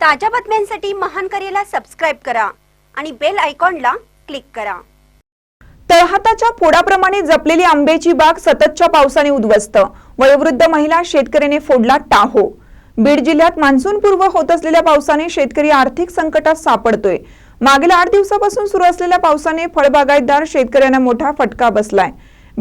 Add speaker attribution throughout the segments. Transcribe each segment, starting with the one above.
Speaker 1: ताज्या बातम्यांसाठी महान करेला सबस्क्राईब करा आणि बेल आयकॉनला क्लिक करा.
Speaker 2: तळहाताच्या फोडाप्रमाणे जपलेली आंब्याची बाग सततच्या पावसाने उद्ध्वस्त. वयोवृद्ध महिला शेतकऱ्याने फोडला टाहो. बीड जिल्ह्यात मान्सूनपूर्व होत असलेल्या पावसाने शेतकरी आर्थिक संकटात सापडतोय. मागील आठ दिवसापासून सुरू असलेल्या पावसाने फळबागायतदार शेतकऱ्यांना मोठा फटका बसलाय.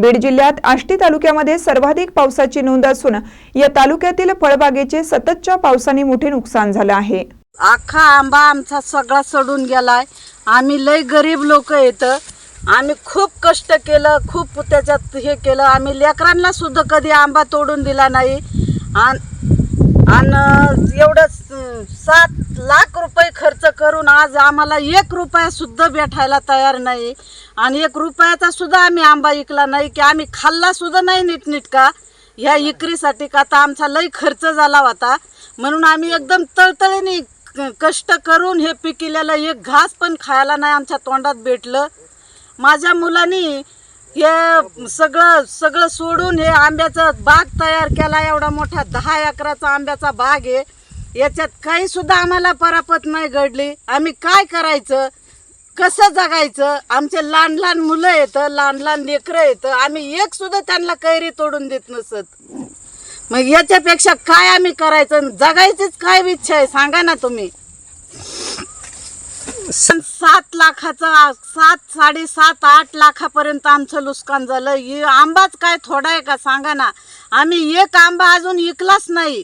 Speaker 2: बीड जिल्ह्यात आष्टी तालुक्यामध्ये सर्वाधिक पावसाची नोंद असून या तालुक्यातील फळबागेचे सततच्या पावसाने मोठे नुकसान झालं आहे.
Speaker 3: अख्खा आंबा आमचा सगळा सडून गेलाय. आम्ही लय गरीब लोक येत आम्ही खूप कष्ट केलं खूप त्याच्यात हे केलं. आम्ही लेकरांना सुद्धा कधी आंबा तोडून दिला नाही. आणि एवढं सात सात लाख रुपये खर्च करून आज आम्हाला एक रुपया सुद्धा भेटायला तयार नाही. आणि एक रुपयाचा सुद्धा आम्ही आंबा इकला नाही की आम्ही खाल्ला सुद्धा नाही नीटनीटका. ह्या इकरीसाठी का आता आमचा लई खर्च झाला होता. म्हणून आम्ही एकदम तळतळीने क- कष्ट करून हे पिकिलेलं एक घास पण खायला नाही आमच्या तोंडात भेटलं. माझ्या मुलांनी हे सगळं सगळं सोडून हे आंब्याचा बाग तयार केला. एवढा मोठा दहा एकराचा आंब्याचा बाग आहे. याच्यात काही सुद्धा आम्हाला परापत नाही घडली. आम्ही काय करायचं? कसं जगायचं? आमचे लहान लहान मुलं येतं लहान लहान लेकरं येतं. आम्ही एक सुद्धा त्यांना कैरी तोडून देत नसत. मग याच्यापेक्षा काय आम्ही करायचं? जगायचीच काय इच्छा आहे? सांगा ना तुम्ही. सात लाखाचं सात साडेसात आठ लाखापर्यंत आमचं नुकसान झालं. आंबाच काय थोडा आहे का? सांगा ना. आम्ही एक आंबा अजून इकलाच नाही.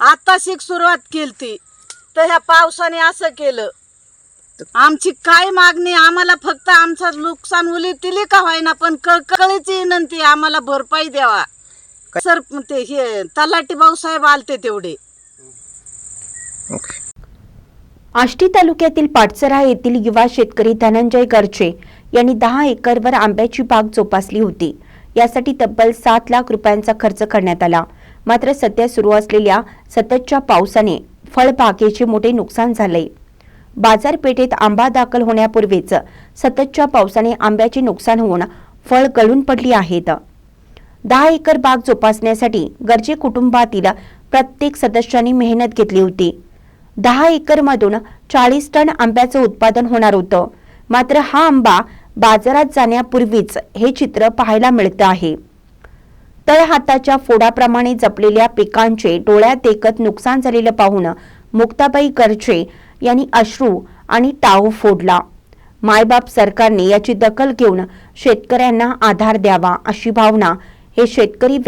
Speaker 3: आता शिक सुरुवात केली ती तर ह्या पावसाने असं केलं. आमची काय मागणी आम्हाला फक्त आमचं नुकसान उली तिली का व्हायना पण कळकळीची विनंती आम्हाला भरपाई द्यावा. सर ते हे तलाठी भाऊसाहेब आलते तेवढे.
Speaker 4: आष्टी तालुक्यातील पाटसरा येथील युवा शेतकरी धनंजय गर्जे यांनी दहा एकरवर आंब्याची बाग जोपासली होती. यासाठी तब्बल सात लाख रुपयांचा खर्च करण्यात आला. मात्र सध्या सुरू असलेल्या सततच्या पावसाने फळबागेचे मोठे नुकसान झाले बाजारपेठेत आंबा दाखल होण्यापूर्वीच सततच्या पावसाने आंब्याचे नुकसान होऊन फळ गळून पडली आहेत. दहा एकर बाग जोपासण्यासाठी गरजे कुटुंबातील प्रत्येक सदस्यांनी मेहनत घेतली होती. दहा एकरमधून चाळीस टन आंब्याचं उत्पादन होणार होतं. मात्र हा आंबा बाजारात जाण्यापूर्वीच हे चित्र पाहायला मिळतं आहे. तळहाताच्या फोडाप्रमाणे जपलेल्या पिकांचे डोळ्यात देखत नुकसान झालेलं पाहून मुक्ताबाई करचे यांनी अश्रू आणि टाहू फोडला. मायबाप सरकारने याची दखल घेऊन शेतकऱ्यांना आधार द्यावा अशी भावना हे शेतकरी व्यक्त